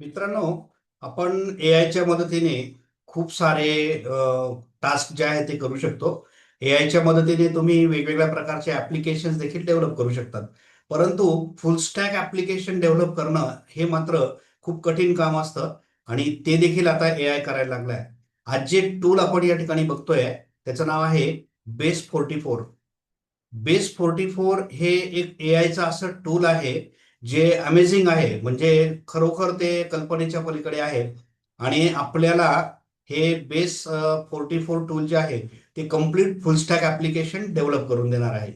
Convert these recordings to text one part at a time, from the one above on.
मित्रांनो आपण ए आयच्या मदतीने खूप सारे टास्क जे आहे ते करू शकतो. ए आयच्या मदतीने तुम्ही वेगवेगळ्या प्रकारचे ऍप्लिकेशन देखील डेव्हलप करू शकतात. परंतु फुल स्टॅक ऍप्लिकेशन डेव्हलप करणं हे मात्र खूप कठीण काम असतं आणि ते देखील आता ए आय करायला लागलाय. आज जे टूल आपण या ठिकाणी बघतोय त्याचं नाव आहे base forty four base forty four हे एक ए आयचं असं टूल आहे जे अमेझिंग आहे म्हणजे खरोखर ते कल्पनेच्या पलीकडे आहे. आणि आपल्याला हे बेस फोर्टी फोर टूल जे आहे ते complete full stack application develop करून देणार आहे.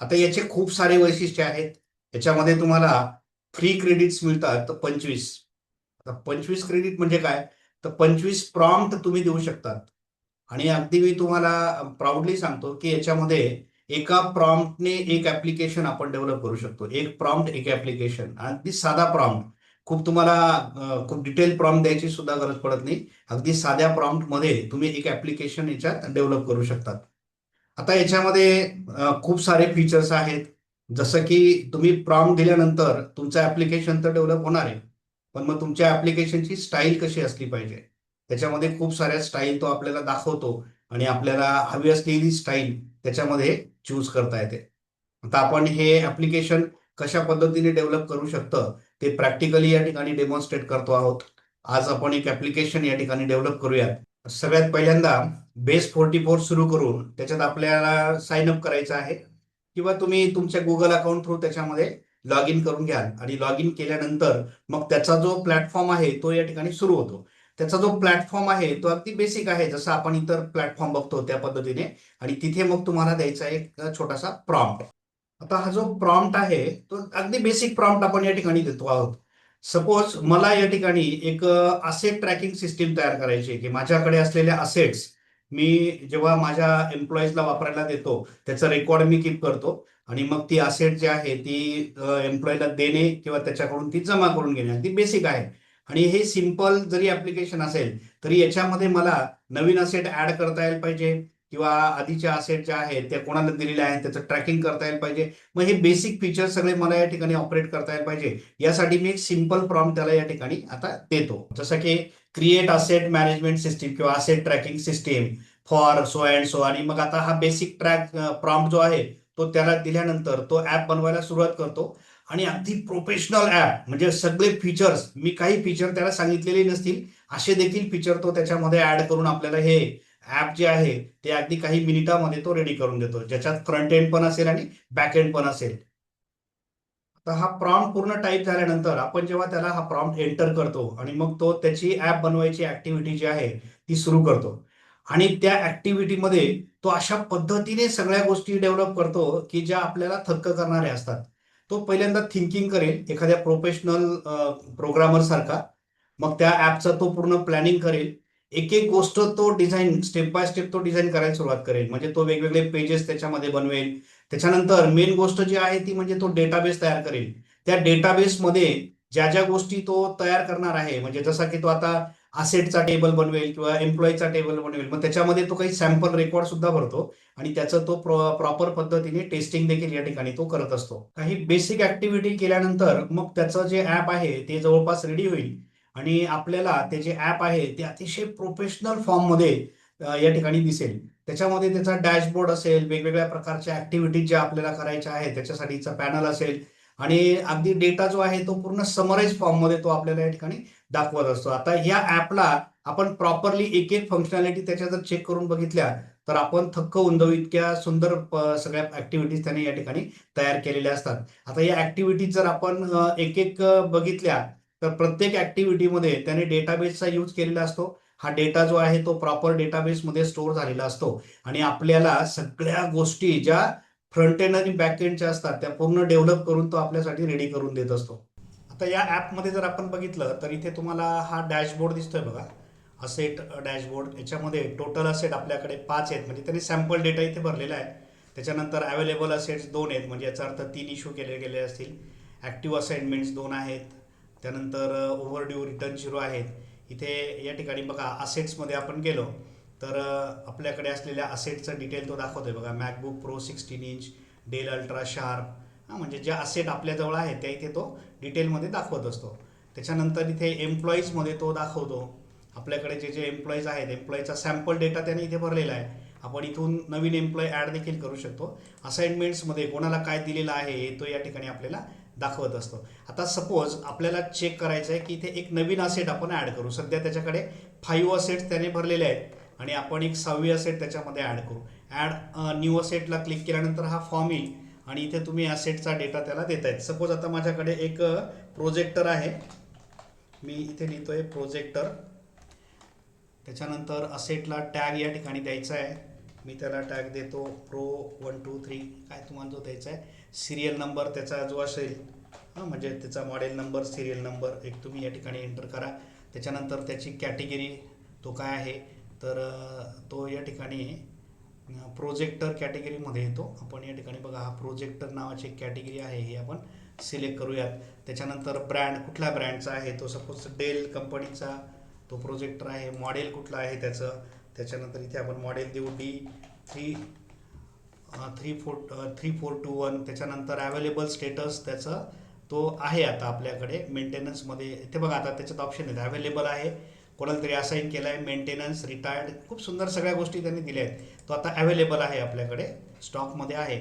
आता याचे खूप सारे वैशिष्ट्य आहेत. याच्यामध्ये तुम्हाला फ्री क्रेडिट्स मिळतात तर पंचवीस. आता पंचवीस क्रेडिट म्हणजे काय? तर पंचवीस प्रॉम्प्ट तुम्ही देऊ शकतात. आणि अगदी मी तुम्हाला प्राऊडली सांगतो की याच्यामध्ये एका प्रॉम्प्टने एक ऍप्लिकेशन आपण डेव्हलप करू शकतो. एक प्रॉम्प्ट एक ऍप्लिकेशन अगदी साधा प्रॉम्प्ट खूप तुम्हाला खूप डिटेल प्रॉम्प्ट द्यायची सुद्धा गरज पडत नाही. अगदी साध्या प्रॉम्प्टमध्ये तुम्ही एक ऍप्लिकेशन याच्यात डेव्हलप करू शकतात. आता याच्यामध्ये खूप सारे फीचर्स आहेत. जसं की तुम्ही प्रॉम्प्ट दिल्यानंतर तुमचं ऍप्लिकेशन तर डेव्हलप होणार आहे. पण मग तुमच्या ऍप्लिकेशनची स्टाईल कशी असली पाहिजे? त्याच्यामध्ये खूप साऱ्या स्टाईल तो आपल्याला दाखवतो. आणि आपल्याला हवी असलेली स्टाईल त्याच्यामध्ये चूज करता येते. आता आपण हे ऍप्लिकेशन कशा पद्धतीने डेव्हलप करू शकतं ते प्रॅक्टिकली या ठिकाणी डेमॉन्स्ट्रेट करतो आहोत. आज आपण एक ऍप्लिकेशन या ठिकाणी डेव्हलप करूयात. सगळ्यात पहिल्यांदा बेस फोर्टी फोर सुरू करून त्याच्यात आपल्याला साइन अप करायचं आहे. किंवा तुम्ही तुमच्या गुगल अकाउंट थ्रू त्याच्यामध्ये लॉग इन करून घ्याल. आणि लॉग इन केल्यानंतर मग त्याचा जो प्लॅटफॉर्म आहे तो या ठिकाणी सुरू होतो. त्याचा जो प्लॅटफॉर्म आहे तो अगदी बेसिक आहे. जसं आपण इतर प्लॅटफॉर्म बघतो त्या पद्धतीने. आणि तिथे मग तुम्हाला द्यायचा एक छोटासा प्रॉम्प्ट आता हा जो प्रॉम्प्ट आहे तो अगदी बेसिक प्रॉम्प्ट आपण या ठिकाणी देतो आहोत. सपोज मला या ठिकाणी एक असेट ट्रॅकिंग सिस्टीम तयार करायची आहे की माझ्याकडे असलेल्या असेट्स मी जेव्हा माझ्या एम्प्लॉईजला वापरायला देतो त्याचं रेकॉर्ड मी कीप करतो. आणि मग ती असेट जी आहे ती एम्प्लॉईला देणे किंवा त्याच्याकडून ती जमा करून घेणे. अगदी बेसिक आहे. आणि हे सिंपल जरी ऍप्लिकेशन असेल तरी याच्यामध्ये मला नवीन असेट ऍड करता यायला पाहिजे किंवा आधीच्या असेट ज्या आहेत त्या कोणाला दिलेल्या आहेत त्याचं ट्रॅकिंग करता यायला पाहिजे. मग हे बेसिक फीचर सगळे मला या ठिकाणी ऑपरेट करता यायला पाहिजे. यासाठी मी एक सिंपल प्रॉम्प्ट त्याला या ठिकाणी आता देतो. जसं की क्रिएट असेट मॅनेजमेंट सिस्टीम किंवा asset tracking system for so and so आणि मग आता हा बेसिक ट्रॅक प्रॉम्प्ट जो आहे तो त्याला दिल्यानंतर तो ऍप बनवायला सुरुवात करतो. आणि अगदी प्रोफेशनल ऍप म्हणजे सगळे फीचर्स मी काही फीचर त्याला सांगितलेले नसतील असे देखील फीचर तो त्याच्यामध्ये ऍड करून आपल्याला हे ऍप जे आहे ते अगदी काही मिनिटामध्ये तो रेडी करून देतो. ज्याच्यात फ्रंट एंड पण असेल आणि बॅक एंड पण असेल. आता हा प्रॉम्प्ट पूर्ण टाईप झाल्यानंतर आपण जेव्हा त्याला हा प्रॉम्प्ट एंटर करतो आणि मग तो त्याची ऍप बनवायची ऍक्टिव्हिटी जी आहे ती सुरू करतो. आणि त्या ऍक्टिव्हिटीमध्ये तो अशा पद्धतीने सगळ्या गोष्टी डेव्हलप करतो की ज्या आपल्याला थक्क करणाऱ्या असतात. तो पहिल्यांदा थिंकिंग करेल एखाद्या प्रोफेशनल प्रोग्रामर सारखा. मग त्या ऍपचा तो पूर्ण प्लॅनिंग करेल. एक एक गोष्ट तो डिझाईन स्टेप बाय स्टेप तो डिझाईन करायला सुरुवात करेल. म्हणजे तो वेगवेगळे पेजेस त्याच्यामध्ये बनवेल. त्याच्यानंतर मेन गोष्ट जी आहे ती म्हणजे तो डेटाबेस तयार करेल. त्या डेटाबेसमध्ये ज्या ज्या गोष्टी तो तयार करणार आहे म्हणजे जसा की तो आता असेटचा टेबल बनवेल किंवा एम्प्लॉईचा टेबल बनवेल. मग त्याच्यामध्ये तो काही सॅम्पल रेकॉर्ड सुद्धा भरतो आणि त्याचं तो प्रॉपर पद्धतीने टेस्टिंग देखील या ठिकाणी तो करत असतो. काही बेसिक ऍक्टिव्हिटी केल्यानंतर मग त्याचं जे ऍप आहे ते जवळपास रेडी होईल आणि आपल्याला ते जे ऍप आहे ते अतिशय प्रोफेशनल फॉर्ममध्ये या ठिकाणी दिसेल. त्याच्यामध्ये त्याचा डॅशबोर्ड असेल वेगवेगळ्या प्रकारच्या ऍक्टिव्हिटीज ज्या आपल्याला करायच्या आहेत त्याच्यासाठीचा पॅनल असेल आणि अगदी डेटा जो आहे तो पूर्ण समराईज फॉर्ममध्ये तो आपल्याला या ठिकाणी दाखवत असतो. आता ह्या ऍपला आपण प्रॉपरली एक एक फंक्शनॅलिटी त्याच्या जर चेक करून बघितल्या तर आपण थक्क होऊन इतक्या सुंदर सगळ्या ऍक्टिव्हिटीज त्याने या ठिकाणी तयार केलेल्या असतात. आता या ऍक्टिव्हिटीज जर आपण एक एक बघितल्या तर प्रत्येक ऍक्टिव्हिटीमध्ये त्याने डेटाबेसचा यूज केलेला असतो. हा डेटा जो आहे तो प्रॉपर डेटाबेसमध्ये स्टोअर झालेला असतो. आणि आपल्याला सगळ्या गोष्टी ज्या फ्रंट एंड आणि बॅक एंडच्या असतात त्या पूर्ण डेव्हलप करून तो आपल्यासाठी रेडी करून देत असतो. आता या ॲपमध्ये जर आपण बघितलं तर इथे तुम्हाला हा डॅशबोर्ड दिसतोय बघा. असेट डॅशबोर्ड याच्यामध्ये टोटल असेट आपल्याकडे पाच आहेत. म्हणजे त्यांनी सॅम्पल डेटा इथे भरलेला आहे. त्याच्यानंतर अवेलेबल असेट्स दोन आहेत. म्हणजे याचा अर्थ तीन इश्यू केले गेले असतील. ॲक्टिव्ह असाइनमेंट्स दोन आहेत. त्यानंतर ओव्हर ड्यू रिटर्न झिरो आहेत. इथे या ठिकाणी बघा असेट्समध्ये आपण गेलो तर आपल्याकडे असलेल्या असेटचं डिटेल तो दाखवतोय बघा. MacBook pro sixteen inch Dell ultra sharp हां म्हणजे ज्या असेट आपल्याजवळ आहे त्या इथे तो डिटेलमध्ये दाखवत असतो. त्याच्यानंतर इथे एम्प्लॉईजमध्ये तो दाखवतो. आपल्याकडे जे जे एम्प्लॉईज आहेत एम्प्लॉईचा सॅम्पल डेटा त्याने इथे भरलेला आहे. आपण इथून नवीन एम्प्लॉई ॲड देखील करू शकतो. असाइनमेंट्समध्ये कोणाला काय दिलेलं आहे हे तो या ठिकाणी आपल्याला दाखवत असतो. आता सपोज आपल्याला चेक करायचं आहे की इथे एक नवीन असेट आपण ॲड करू. सध्या त्याच्याकडे फाईव्ह असेट्स त्याने भरलेले आहेत आणि आपण एक सहावी असेट त्याच्यामध्ये ॲड करू. ॲड न्यू असेटला क्लिक केल्यानंतर हा फॉर्म येईल. आणि इथे तुम्ही असेटचा डेटा त्याला देत आहेत सपोज आता माझ्याकडे एक प्रोजेक्टर आहे. मी इथे लिहितोय प्रोजेक्टर त्याच्यानंतर असेटला टॅग या ठिकाणी द्यायचा आहे. मी त्याला टॅग देतो प्रो वन टू थ्री काय तुम्हाला जो द्यायचा आहे? सिरियल नंबर त्याचा जो असेल हां म्हणजे त्याचा मॉडेल नंबर सिरियल नंबर एक तुम्ही या ठिकाणी एंटर करा. त्याच्यानंतर त्याची कॅटेगरी तो काय आहे? तर तो या ठिकाणी प्रोजेक्टर कॅटेगरीमध्ये येतो. आपण या ठिकाणी बघा हा प्रोजेक्टर नावाची एक कॅटेगरी आहे हे आपण सिलेक्ट करूयात. त्याच्यानंतर ब्रँड कुठल्या ब्रँडचा आहे? तो सपोज डेल कंपनीचा तो प्रोजेक्टर आहे. मॉडेल कुठलं आहे त्याचं? त्याच्यानंतर इथे आपण मॉडेल देऊ. D three three four three four two one त्याच्यानंतर अवेलेबल स्टेटस त्याचं तो आहे आता आपल्याकडे. मेंटेनन्समध्ये इथे बघा आता त्याच्यात ऑप्शन आहेत. अवेलेबल आहे. कोणाला तरी असाईन केलं आहे मेंटेनन्स रिटायर्ड खूप सुंदर सगळ्या गोष्टी त्यांनी दिल्या आहेत. तो आता अवेलेबल आहे आपल्याकडे स्टॉकमध्ये आहे.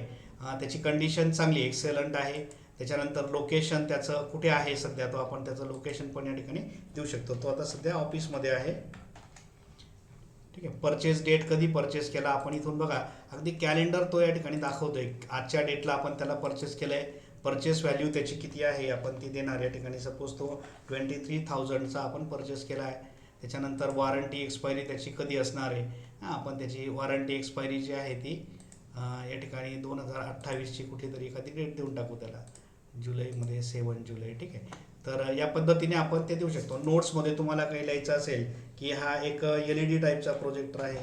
त्याची कंडिशन चांगली एक्सेलंट आहे. त्याच्यानंतर लोकेशन त्याचं कुठे आहे सध्या? तो आपण त्याचं लोकेशन पण या ठिकाणी देऊ शकतो. तो आता सध्या ऑफिसमध्ये आहे. ठीक आहे परचेस डेट कधी परचेस केला आपण इथून बघा. अगदी कॅलेंडर तो या ठिकाणी दाखवतोय. आजच्या डेटला आपण त्याला परचेस केलं आहे परचेस व्हॅल्यू त्याची किती आहे? आपण ती देणार. या ठिकाणी सपोज तो ट्वेंटी थ्री थाउजंडचा आपण परचेस केला आहे. त्याच्यानंतर वॉरंटी एक्सपायरी त्याची कधी असणार आहे? हां आपण त्याची वॉरंटी एक्सपायरी जी आहे ती या ठिकाणी दोन हजार अठ्ठावीसची कुठेतरी एखादी डेट देऊन टाकू त्याला. जुलैमध्ये सेवन जुलै ठीक आहे? तर या पद्धतीने आपण ते देऊ शकतो. नोट्समध्ये तुम्हाला काही लिहायचं असेल की हा एक एल ई डी टाईपचा प्रोजेक्टर आहे.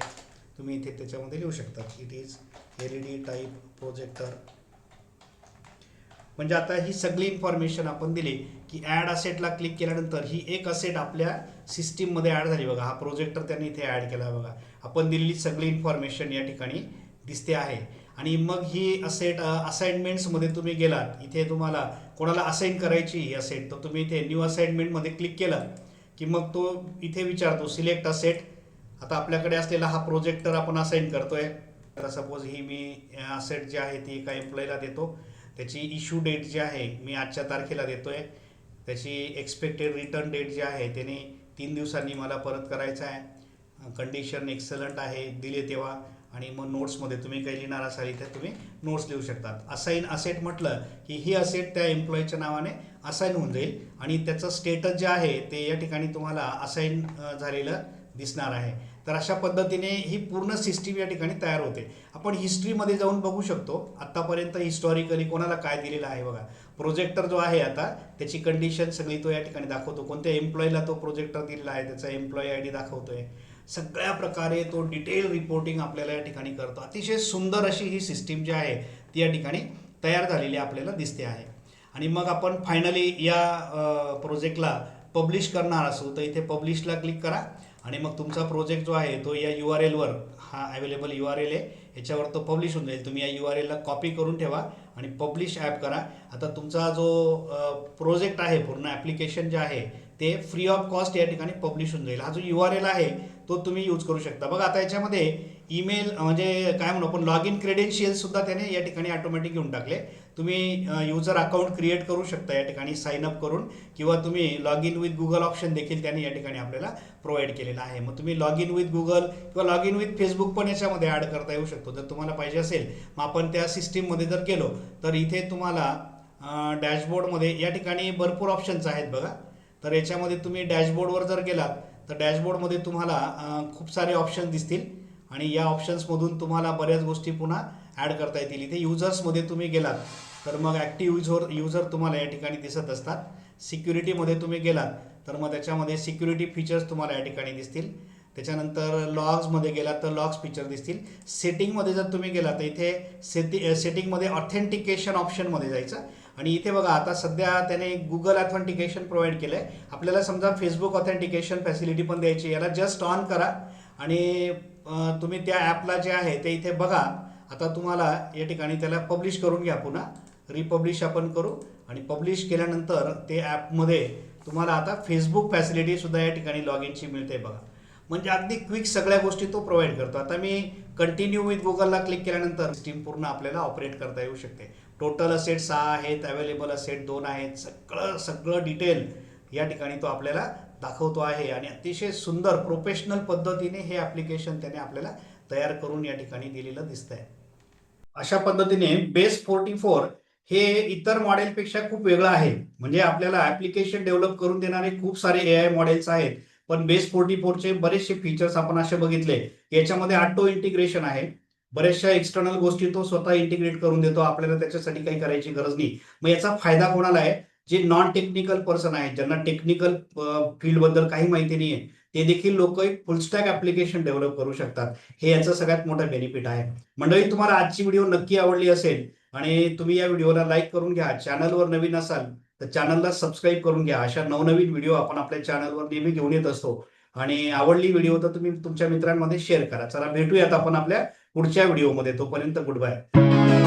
तुम्ही इथे त्याच्यामध्ये लिहू शकता. It is L E D type projector म्हणजे आता ही सगळी इन्फॉर्मेशन आपण दिली की ॲड असेटला क्लिक केल्यानंतर ही एक असेट आपल्या सिस्टीममध्ये ॲड झाली बघा. हा प्रोजेक्टर त्यांनी इथे ॲड केला बघा. आपण दिलेली सगळी इन्फॉर्मेशन या ठिकाणी दिसते आहे. आणि मग ही असेट असाइनमेंट्समध्ये तुम्ही गेलात इथे तुम्हाला कोणाला असाइन करायची ही असेट तर तुम्ही इथे न्यू असाइनमेंटमध्ये क्लिक केलं की मग तो इथे विचारतो सिलेक्ट असेट आता आपल्याकडे असलेला हा प्रोजेक्टर आपण असाइन करतोय. तर सपोज ही मी असेट जी आहे ती एका एम्प्लॉईला देतो. त्याची इश्यू डेट जी आहे मी आजच्या तारखेला देतो आहे त्याची एक्सपेक्टेड रिटर्न डेट जी आहे त्याने तीन दिवसांनी मला परत करायचं आहे. कंडिशन एक्सलंट आहे दिले तेव्हा. आणि मग नोट्समध्ये तुम्ही काही लिहिणार असाल इथे तुम्ही नोट्स लिहू शकतात. असाईन असेट म्हटलं की ही असेट त्या एम्प्लॉईच्या नावाने असाईन होऊन जाईल. आणि त्याचं स्टेटस जे आहे ते या ठिकाणी तुम्हाला असाईन झालेलं दिसणार आहे. तर अशा पद्धतीने ही पूर्ण सिस्टीम या ठिकाणी तयार होते. आपण हिस्ट्रीमध्ये जाऊन बघू शकतो आत्तापर्यंत हिस्टॉरिकली कोणाला काय दिलेलं आहे बघा. प्रोजेक्टर जो आहे आता त्याची कंडिशन सगळी तो या ठिकाणी दाखवतो. कोणत्या एम्प्लॉईला तो प्रोजेक्टर दिलेला आहे त्याचा एम्प्लॉई आय डी दाखवतोय. सगळ्या प्रकारे तो डिटेल रिपोर्टिंग आपल्याला या ठिकाणी करतो. अतिशय सुंदर अशी ही सिस्टीम जी आहे ती या ठिकाणी तयार झालेली आपल्याला दिसते आहे. आणि मग आपण फायनली या प्रोजेक्टला पब्लिश करणार असू तर इथे पब्लिशला क्लिक करा. आणि मग तुमचा प्रोजेक्ट जो आहे तो या यू आर एलवर हा अवेलेबल यू आर एल आहे याच्यावर तो पब्लिश होऊन जाईल. तुम्ही या यू आर एलला कॉपी करून ठेवा आणि पब्लिश ॲप करा. आता तुमचा जो प्रोजेक्ट आहे पूर्ण ॲप्लिकेशन जे आहे ते फ्री ऑफ कॉस्ट या ठिकाणी पब्लिश होऊन जाईल. हा जो यू आर एल आहे तो तुम्ही यूज करू शकता. बघा आता याच्यामध्ये ईमेल म्हणजे काय म्हणू आपण लॉग इन क्रेडेन्शियल्ससुद्धा त्याने या ठिकाणी ऑटोमॅटिक घेऊन टाकले. तुम्ही युजर अकाउंट क्रिएट करू शकता या ठिकाणी साईन अप करून किंवा तुम्ही log in with Google option देखील त्याने या ठिकाणी आपल्याला प्रोव्हाइड केलेला आहे. मग तुम्ही लॉग इन विथ गुगल किंवा लॉग इन विथ फेसबुक पण याच्यामध्ये ॲड करता येऊ शकतो. जर तुम्हाला पाहिजे असेल मग आपण त्या सिस्टीममध्ये जर गेलो तर इथे तुम्हाला डॅशबोर्डमध्ये या ठिकाणी भरपूर ऑप्शन्स आहेत बघा. तर याच्यामध्ये तुम्ही डॅशबोर्डवर जर गेलात तर डॅशबोर्डमध्ये तुम्हाला खूप सारे ऑप्शन दिसतील. आणि या ऑप्शन्समधून तुम्हाला बऱ्याच गोष्टी पुन्हा ॲड करता येतील. इथे युजर्समध्ये तुम्ही गेलात तर मग ॲक्टिव्ह युजर युजर तुम्हाला या ठिकाणी दिसत असतात. सिक्युरिटीमध्ये तुम्ही गेलात तर मग त्याच्यामध्ये सिक्युरिटी फीचर्स तुम्हाला या ठिकाणी दिसतील. त्याच्यानंतर लॉग्समध्ये गेलात तर लॉग्स फीचर दिसतील. सेटिंगमध्ये जर तुम्ही गेलात तर इथे सेटी सेटिंगमध्ये ऑथेंटिकेशन ऑप्शनमध्ये जायचं. आणि इथे बघा आता सध्या त्याने गुगल ऑथेंटिकेशन प्रोव्हाइड केलं आहे आपल्याला समजा फेसबुक ऑथेंटिकेशन फॅसिलिटी पण द्यायची याला जस्ट ऑन करा. आणि तुम्ही त्या ॲपला जे आहे ते इथे बघा. आता तुम्हाला या ठिकाणी त्याला पब्लिश करून घ्या पुन्हा. रिपब्लिश आपण करू. आणि पब्लिश केल्यानंतर ते ॲपमध्ये तुम्हाला आता फेसबुक फॅसिलिटीसुद्धा या ठिकाणी लॉग इनची मिळते बघा. म्हणजे अगदी क्विक सगळ्या गोष्टी तो प्रोव्हाइड करतो. आता मी कंटिन्यू विथ गुगलला क्लिक केल्यानंतर सिस्टीम पूर्ण आपल्याला ऑपरेट करता येऊ शकते. टोटल असेट सहा आहेत अवेलेबल असेट दोन आहेत. सगळं सगळं डिटेल या ठिकाणी तो आपल्याला दाखवतो आहे. आणि अतिशय सुंदर प्रोफेशनल पद्धतीने हे ॲप्लिकेशन त्याने आपल्याला तयार करून या ठिकाणी दिलेलं दिसतंय. अशा पद्धतीने बेस फोर्टी फोर हे इतर मॉडेलपेक्षा खूप वेगळं आहे. म्हणजे आपल्याला ॲप्लिकेशन डेव्हलप करून देणारे खूप सारे ए आय मॉडेल्स आहेत. पण बेस फोर्टी फोरचे बरेचसे फीचर्स आपण असे बघितले. याच्यामध्ये ऑटो इंटिग्रेशन आहे. बऱ्याचशा एक्सटर्नल गोष्टी तो स्वतः इंटिग्रेट करून देतो. आपल्याला त्याच्यासाठी काही करायची गरज नाही. मग याचा फायदा कोणाला आहे? जे नॉन टेक्निकल पर्सन आहेत ज्यांना टेक्निकल फील्डबद्दल काही माहिती नाही आहे ते देखील लोक एक फुलस्टॅक ऍप्लिकेशन डेव्हलप करू शकतात. हे याचं सगळ्यात मोठा बेनिफिट आहे. मंडळी तुम्हाला आजची व्हिडिओ नक्की आवडली असेल आणि तुम्ही या व्हिडिओला लाईक करून घ्या. चॅनलवर नवीन असाल तर चॅनलला सबस्क्राईब करून घ्या. अशा नवनवीन व्हिडिओ आपण आपल्या चॅनलवर नेहमी घेऊन येत असतो. आणि आवडली व्हिडिओ तर तुम्ही तुमच्या मित्रांमध्ये शेअर करा. चला भेटूयात आपण आपल्या पुढच्या व्हिडिओमध्ये तोपर्यंत गुड बाय.